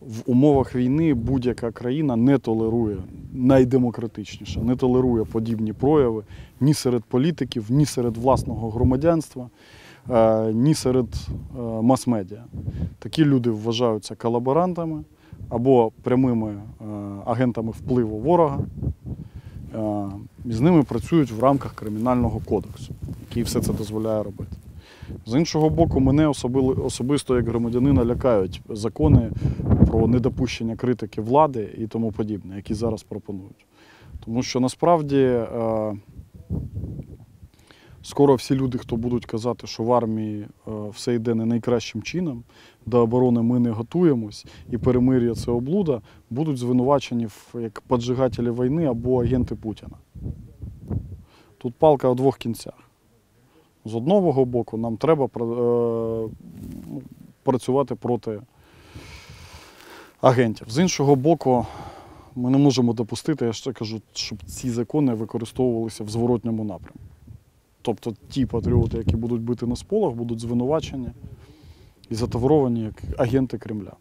в умовах війни будь-яка країна не толерує найдемократичніше, не толерує подібні прояви ні серед політиків, ні серед власного громадянства, е, ні серед е, мас-медіа. Такі люди вважаються колаборантами або прямими е, агентами впливу ворога. З ними працюють в рамках кримінального кодексу, який все це дозволяє робити. З іншого боку, мене особисто як громадянина лякають закони про недопущення критики влади і тому подібне, які зараз пропонують. Тому що насправді е, скоро всі люди, хто будуть казати, що в армії е, все йде не найкращим чином, до оборони ми не готуємось, і перемир'я це облуда, будуть звинувачені як поджигателі війни або агенти Путіна. Тут палка у двох кінцях. З одного боку, нам треба е, ну, працювати проти агентів. З іншого боку, ми не можемо допустити, я ще кажу, щоб ці закони використовувалися в зворотньому напрямку. Тобто ті патріоти, які будуть бити на сполох, будуть звинувачені і затавровані як агенти Кремля.